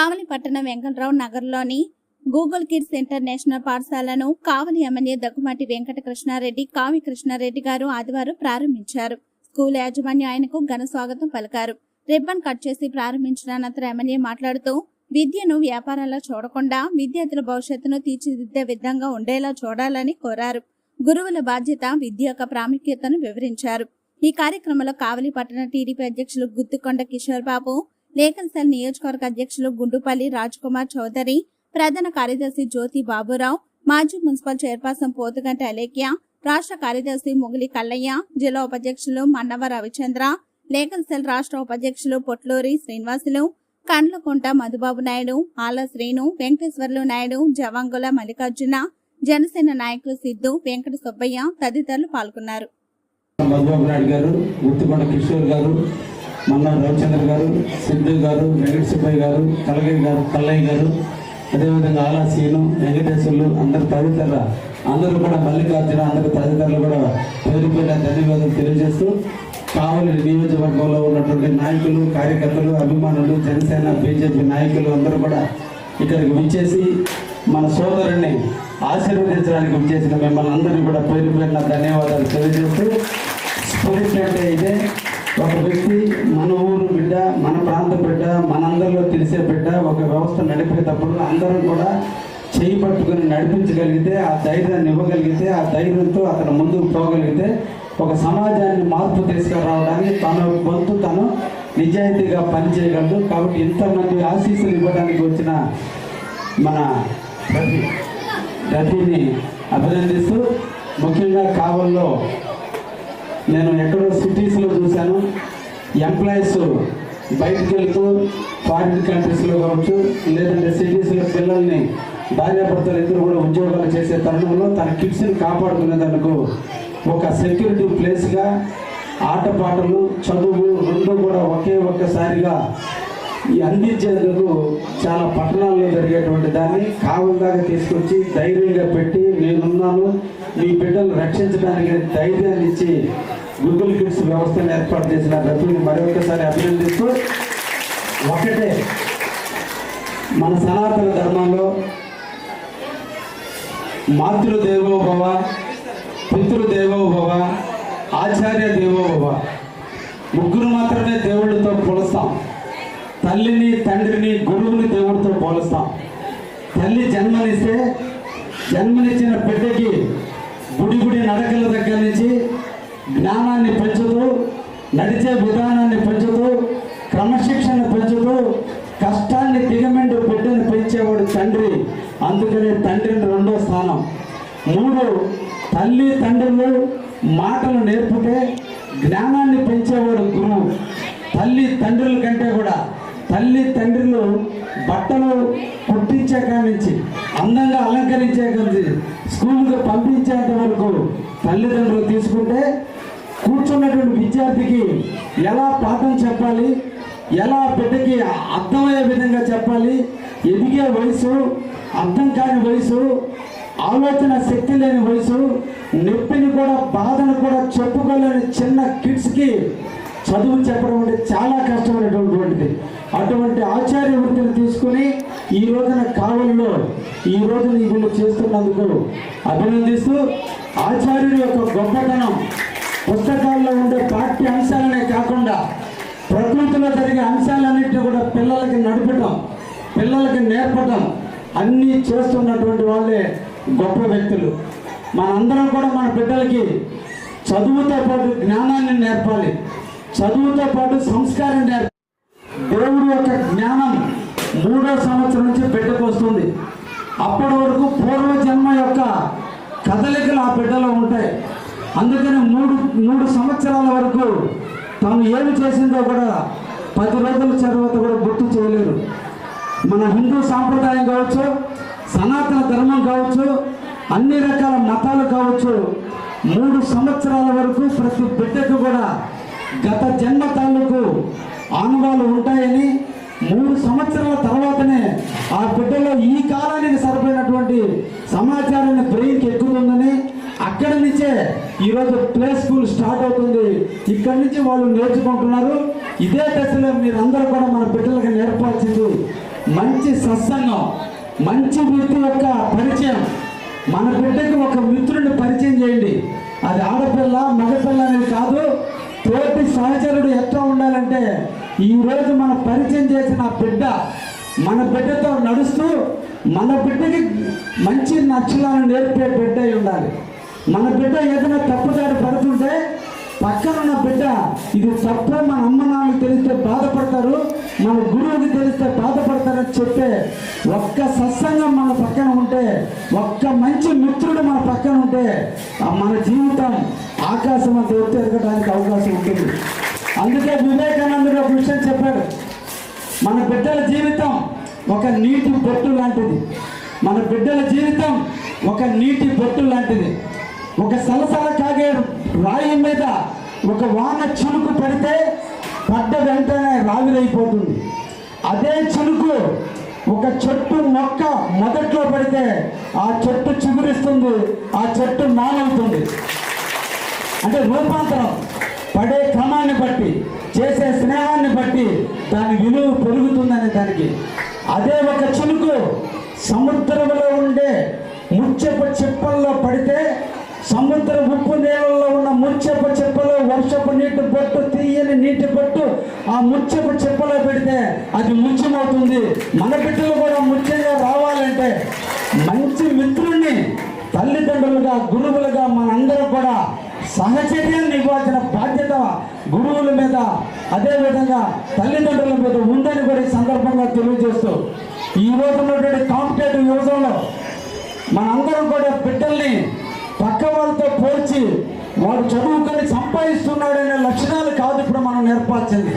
కావలి పట్టణం వెంకట్రావు నగర్లోని Google kids international పాఠశాలను కావలి ఎమ్మెల్యే దగ్గుమాటి వెంకట కృష్ణారెడ్డి కావి కృష్ణారెడ్డి గారు ఆదివారం ప్రారంభించారు. స్కూల్ యాజమాన్యం ఆయనకు ఘన స్వాగతం పలికారు. రిబ్బన్ కట్ చేసి ప్రారంభించిన అనంతరం ఎమ్మెల్యే మాట్లాడుతూ విద్యను వ్యాపారాల్లో చూడకుండా విద్యార్థుల భవిష్యత్తును తీర్చిదిద్దే విధంగా ఉండేలా చూడాలని కోరారు. గురువుల బాధ్యత విద్య యొక్క ప్రాముఖ్యతను వివరించారు. ఈ కార్యక్రమంలో కావలి పట్టణ టీడీపీ అధ్యక్షులు గుత్తుకొండ కిషోర్ బాబు లేఖన్సల్ నియోజకవర్గ అధ్యక్షులు గుండుపల్లి కుమార్ చౌదరి ప్రధాన కార్యదర్శి జ్యోతి బాబురావు మాజీ మున్సిపల్ చైర్పర్సన్ పోతుగంట అలేఖ్య రాష్ట్ర కార్యదర్శి ముగిలి కల్లయ్య జిల్లా ఉపాధ్యక్షులు మన్నవ రవిచంద్ర లేఖన్సెల్ రాష్ట్ర ఉపాధ్యక్షులు పొట్లూరి శ్రీనివాసులు కండ్లకుంట మధుబాబు నాయుడు ఆల శ్రీను వెంకటేశ్వర్లు నాయుడు జవాంగుల మల్లికార్జున జనసేన నాయకులు సిద్ధు వెంకట సుబ్బయ్య తదితరులు పాల్గొన్నారు. గారు మల్లా రవిచంద్ర గారు సిద్ధు గారు వెంకట సుబ్బయ్య గారు కలగయ్య గారు కల్లయ్య గారు అదేవిధంగా ఆలా సీను వెంకటేశ్వర్లు అందరు తదితరుల. అందరూ కూడా మల్లికార్జున అందరు తదితరులు కూడా పేరు పేరు ధన్యవాదాలు తెలియజేస్తూ కావలి నియోజకవర్గంలో ఉన్నటువంటి నాయకులు కార్యకర్తలు అభిమానులు జనసేన బీజేపీ నాయకులు అందరూ కూడా ఇక్కడికి విచ్చేసి మన సోదరుణ్ణి ఆశీర్వదించడానికి విచ్చేసిన మిమ్మల్ని అందరినీ కూడా పేరు పేరున ధన్యవాదాలు తెలియజేస్తూ స్పిరిట్ అంటే ఇదే. ఒక వ్యక్తి మన ఊరు బిడ్డ మన ప్రాంత బిడ్డ మనందరిలో తెలిసే బిడ్డ ఒక వ్యవస్థ నడిపేటప్పుడు అందరం కూడా చేయి పట్టుకుని నడిపించగలిగితే ఆ ధైర్యాన్ని ఇవ్వగలిగితే ఆ ధైర్యంతో అతను ముందుకు పోగలిగితే ఒక సమాజాన్ని మార్పు తీసుకురావడానికి తన వంతు తను నిజాయితీగా పనిచేయగలదు. కాబట్టి ఇంతమంది ఆశీస్సులు ఇవ్వడానికి వచ్చిన మన రతి రతిని అభినందిస్తూ ముఖ్యంగా కావల్లో నేను ఎక్కడో సిటీస్లో చూశాను. ఎంప్లాయీస్ బయటికి వెళ్తూ ఫారిన్ కంట్రీస్లో కావచ్చు లేదంటే సిటీస్లో పిల్లల్ని భార్యాభర్తలు ఇద్దరు కూడా ఉద్యోగాలు చేసే తరుణంలో తన కిడ్స్ని కాపాడుకునేందుకు ఒక సెక్యూరిటీ ప్లేస్గా ఆటపాటలు చదువు రెండు కూడా ఒకే ఒక్కసారిగా ఈ అందించేందుకు చాలా పట్టణాల్లో జరిగేటువంటి దాన్ని కావల్దాకా తీసుకొచ్చి ధైర్యంగా పెట్టి నేనున్నాను మీ బిడ్డలు రక్షించడానికి ధైర్యాన్ని ఇచ్చి గూగుల్ కిడ్స్ వ్యవస్థను ఏర్పాటు చేసిన రఫీని మరొకసారి అభినందిస్తూ ఒకటే మన సనాతన ధర్మంలో మాతృదేవోభవ పితృదేవోభవ ఆచార్య దేవోభవ ముగ్గురు మాత్రమే దేవుడితో కొలుస్తాం తల్లిని తండ్రిని గురువుని దేవుడితో పోలుస్తాం. తల్లి జన్మనిస్తే జన్మనిచ్చిన బిడ్డకి గుడి గుడి నడకల దగ్గర నుంచి జ్ఞానాన్ని పెంచుతూ నడిచే విధానాన్ని పెంచుతూ క్రమశిక్షణ పెంచుతూ కష్టాన్ని దిగమెండు బిడ్డను పెంచేవాడు తండ్రి. అందుకనే తండ్రిని రెండో స్థానం. మూడు తల్లి తండ్రులు మాటలు నేర్పితే జ్ఞానాన్ని పెంచేవాడు గురువు. తల్లి తండ్రుల కంటే కూడా తల్లి తండ్రులు బట్టలు కుట్టించే నుంచి అందంగా అలంకరించే కానీ స్కూల్కి పంపించేంత వరకు తల్లిదండ్రులు తీసుకుంటే కూర్చున్నటువంటి విద్యార్థికి ఎలా పాఠం చెప్పాలి ఎలా బిడ్డకి అర్థమయ్యే విధంగా చెప్పాలి ఎదిగే వయసు అర్థం కాని వయసు ఆలోచన శక్తి లేని వయసు నొప్పిని కూడా బాధను కూడా చెప్పుకోలేని చిన్న కిడ్స్కి చదువు చెప్పడం అంటే చాలా అటువంటి ఆచార్య వృత్తిని తీసుకుని ఈ రోజున కావలిలో ఈ రోజున వీళ్ళు చేస్తున్నందుకు అభినందిస్తూ ఆచార్యుడి యొక్క గొప్పతనం పుస్తకాల్లో ఉండే పాఠ్య అంశాలనే కాకుండా ప్రకృతిలో జరిగే అంశాలన్నింటినీ కూడా పిల్లలకి నడపటం పిల్లలకి నేర్పడం అన్నీ చేస్తున్నటువంటి వాళ్ళే గొప్ప వ్యక్తులు. మనందరం కూడా మన బిడ్డలకి చదువుతో పాటు జ్ఞానాన్ని నేర్పాలి. చదువుతో పాటు సంస్కారం నేర్పాలి. దేవుడి యొక్క జ్ఞానం మూడో సంవత్సరం నుంచి బిడ్డకు వస్తుంది. అప్పటి వరకు పూర్వజన్మ యొక్క కదలికలు ఆ బిడ్డలో ఉంటాయి. అందుకని మూడు మూడు సంవత్సరాల వరకు తాను ఏమి చేసిందో కూడా పది రోజుల తర్వాత కూడా గుర్తు చేయలేరు. మన హిందూ సాంప్రదాయం కావచ్చు సనాతన ధర్మం కావచ్చు అన్ని రకాల మతాలు కావచ్చు మూడు సంవత్సరాల వరకు ప్రతి బిడ్డకు కూడా గత జన్మ తాలూకు ఆనవాలు ఉంటాయని మూడు సంవత్సరాల తర్వాతనే ఆ బిడ్డలో ఈ కాలానికి సరిపోయినటువంటి సమాచారాన్ని బ్రెయిన్కి ఎక్కుతుందని అక్కడి నుంచే ఈరోజు ప్లే స్కూల్ స్టార్ట్ అవుతుంది. ఇక్కడి నుంచి వాళ్ళు నేర్చుకుంటున్నారు. ఇదే దశలో మీరందరూ కూడా మన బిడ్డలకు నేర్పాల్సింది మంచి సత్సంగం మంచి వ్యక్తి యొక్క పరిచయం. మన బిడ్డకి ఒక మిత్రుడిని పరిచయం చేయండి. అది ఆడపిల్ల మగపిల్ల అనేది కాదు. తోటి సహచరుడు ఎట్లా ఉండాలంటే ఈ రోజు మన పరిచయం చేసిన బిడ్డ మన బిడ్డతో నడుస్తూ మన బిడ్డకి మంచి నచ్చలను నేర్పే బిడ్డ ఉండాలి. మన బిడ్డ ఏదైనా తప్పుదారి పడుతుంటే పక్కన ఉన్న బిడ్డ ఇది తప్ప మన అమ్మ నాన్నకి తెలిస్తే బాధపడతారు మన గురువుకి తెలిస్తే బాధపడతారని చెప్పే ఒక్క సత్సంగం మన పక్కన ఉంటే ఒక్క మంచి మిత్రుడు మన పక్కన ఉంటే మన జీవితం ఆకాశం అంత ఎత్తు ఎదగడానికి అవకాశం ఉంటుంది. అందుకే వివేకానందుడు ఒక విషయం చెప్పాడు. మన బిడ్డల జీవితం ఒక నీటి బొట్టు లాంటిది. మన బిడ్డల జీవితం ఒక నీటి బొట్టు లాంటిది. ఒక సలసల కాగే రాయి మీద ఒక వాన చినుకు పడితే పడ్డ వెంటనే రావిలైపోతుంది అదే చినుకు ఒక చెట్టు మొక్క మొదట్లో పడితే ఆ చెట్టు చిగురిస్తుంది ఆ చెట్టు నానవుతుంది. అంటే రూపాంతరం. పడే క్రమాన్ని బట్టి చేసే స్నేహాన్ని బట్టి దాని విలువ పెరుగుతుందనే దానికి. అదే ఒక చినుకు సముద్రంలో ఉండే ముచ్చపు చిప్పల్లో పడితే సముద్ర ఉప్పు నీళ్ళలో ఉన్న ముచ్చపు చిప్పలో వర్షపు నీటి బొట్టు తీయని నీటి బొట్టు ఆ ముచ్చపు చిప్పలో పెడితే అది ముత్యమవుతుంది మన బిడ్డలు కూడా ముత్యంగా రావాలంటే మంచి మిత్రుణ్ణి తల్లిదండ్రులుగా గురువులుగా మనందరం కూడా సహచర్యాన్ని ఇవ్వాల్సిన బాధ్యత గురువుల మీద అదేవిధంగా తల్లిదండ్రుల మీద ఉందని కూడా ఈ సందర్భంగా తెలియజేస్తూ ఈ రోజు ఉన్నటువంటి కాంపిటేటివ్ యువతంలో మనందరం కూడా బిడ్డల్ని పక్క వాళ్ళతో పోల్చి వాడు చదువుకొని సంపాదిస్తున్నాడనే లక్షణాలు కాదు ఇప్పుడు మనం నేర్పాల్సింది.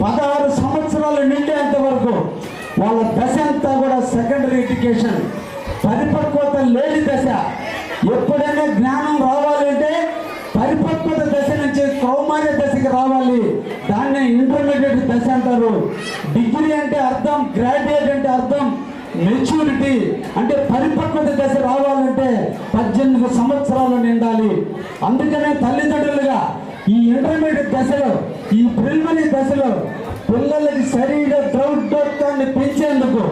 పదహారు సంవత్సరాలు నిండేంత వరకు వాళ్ళ దశ అంతా కూడా సెకండరీ ఎడ్యుకేషన్ పరిపక్వత లేని దశ. ఎప్పుడైనా జ్ఞానం రావాలంటే పరిపక్వత దశ నుంచి కౌమార్య దశకి రావాలి. దాన్నే ఇంటర్మీడియట్ దశ అంటారు. డిగ్రీ అంటే అర్థం గ్రాడ్యుయేట్ అంటే అర్థం మెచ్యూరిటీ అంటే పరిపక్వత దశ రావాలంటే పద్దెనిమిది సంవత్సరాలు నిండాలి. అందుకనే తల్లిదండ్రులుగా ఈ ఇంటర్మీడియట్ దశలో ఈ ప్రిలిమినరీ దశలో పిల్లలకి శరీర దృఢత్వాన్ని పెంచేందుకు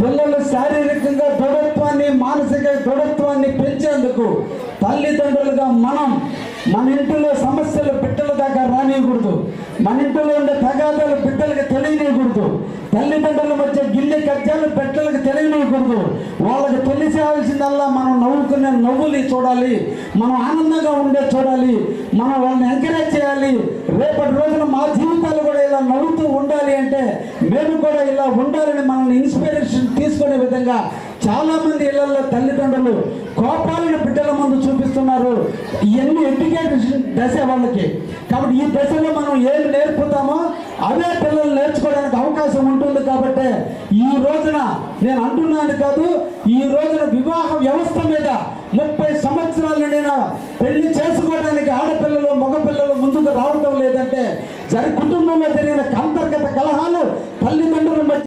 పిల్లలు శారీరకంగా దృఢత్వాన్ని మానసిక దృఢత్వాన్ని పెంచేందుకు తల్లిదండ్రులుగా మనం మన ఇంటిలో సమస్యలు బిడ్డల దాకా రానియకూడదు. మన ఇంటిలో ఉండే తగాదాలు బిడ్డలకు తెలియనియకూడదు. తల్లిదండ్రుల మధ్య గిల్లె కజ్జాలు బిడ్డలకు తెలియనియకూడదు. వాళ్ళకి తెలిసేవాల్సిందల్లా మనం నవ్వుకునే నవ్వులు చూడాలి. మనం ఆనందంగా ఉండే చూడాలి. మనం వాళ్ళని ఎంకరేజ్ చేయాలి. రేపటి రోజున మా జీవితాలు కూడా ఇలా నవ్వుతూ ఉండాలి అంటే మేము కూడా ఇలా ఉండాలని మనల్ని ఇన్స్పిరేషన్ తీసుకునే విధంగా చాలా మంది ఇళ్ళలో తల్లిదండ్రులు కోపాలను బిడ్డల ముందు చూపిస్తున్నారు. ఇవన్నీ ఎడ్యుకేషన్ దశ వాళ్ళకి. కాబట్టి ఈ దశలో మనం ఏం నేర్పుతామో అవే పిల్లలు నేర్చుకోవడానికి అవకాశం ఉంటుంది కాబట్టి ఈ రోజున నేను అంటున్నాను కాదు ఈ రోజున వివాహ వ్యవస్థ మీద ముప్పై సంవత్సరాలు నేను పెళ్ళి చేసుకోవడానికి ఆడపిల్లలు మగపిల్లలు ముందుకు రావడం లేదంటే జరి కుటుంబంలో జరిగిన అంతర్గత కలహాలు తల్లిదండ్రుల మధ్య